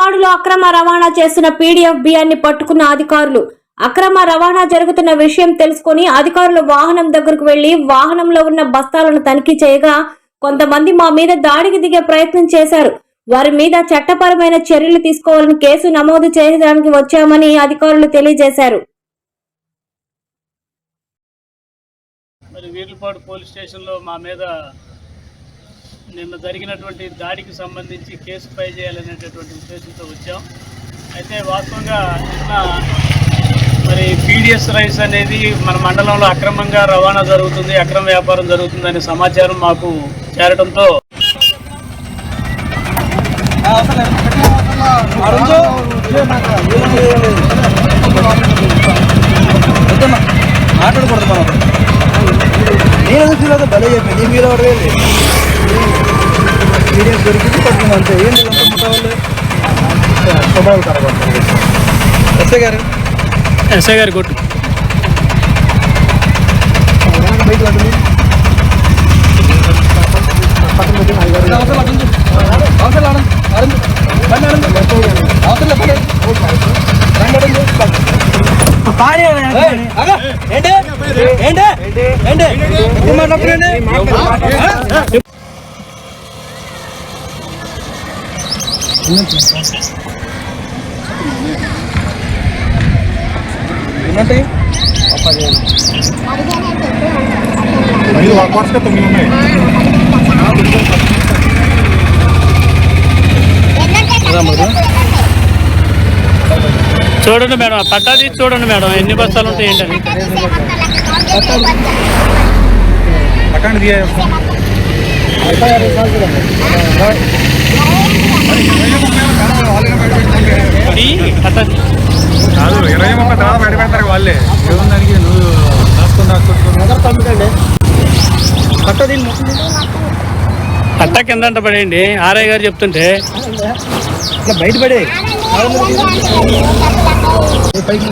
వేములవాడలో అక్రమ రవాణా చేస్తున్న పీడీఎఫ్ బియ్యాన్ని పట్టుకున్న అధికారులు. అక్రమ రవాణా జరుగుతున్న విషయం తెలుసుకుని అధికారులు వాహనం దగ్గరకు వెళ్ళి వాహనంలో ఉన్న బస్తాలను తనిఖీ చేయగా కొంతమంది మా మీద దాడికి దిగే ప్రయత్నం చేశారు. వారి మీద చట్టపరమైన చర్యలు తీసుకోవాలని కేసు నమోదు చేయడానికి వచ్చామని అధికారులు తెలియజేశారు. మరి వీర్లపాడు పోలీస్ స్టేషన్లో మా మీద నిన్న జరిగినటువంటి దాడికి సంబంధించి కేసు ఫైల్ చేయాలనేటటువంటి ఉద్దేశంతో వచ్చాం. అయితే వాస్తవంగా నిన్న మరి పీడిఎస్ రైస్ అనేది మన మండలంలో అక్రమంగా రవాణా జరుగుతుంది అక్రమ వ్యాపారం జరుగుతుందనే సమాచారం మాకు చేరడంతో మాట్లాడకూడదు మనం నేను ఫీల్ అవుతా భలే చెప్పి నీ ఫీల్ అవ్వడం ఎక్స్పీరియన్స్ దొరికింది పడుతుంది అంతే. ఏం వాళ్ళు. స్వభావం కనబడుతుంది ఎస్ఐ గారు? ఎస్ఐ గారి కొట్టు. బయట పడుతుంది ఏంటి? ఏం ఐదు తొమ్మిది ఉన్నాయి చూడండి మేడం పట్టాది చూడండి మేడం ఎన్ని బస్తాలు ఉంటాయి ఏంటని. అక్కడ కాదు ఇరవై ముప్పై తర్వాత బయట పెడతారు వాళ్ళే. ఏముందానికి నువ్వు రాసుకుని రాసుకుంటున్నావు పట్ట దీన్ని పట్ట కిందంట పడేయండి. ఆర్ఐ గారు చెప్తుంటే ఇట్లా బయట పడే. పైకి.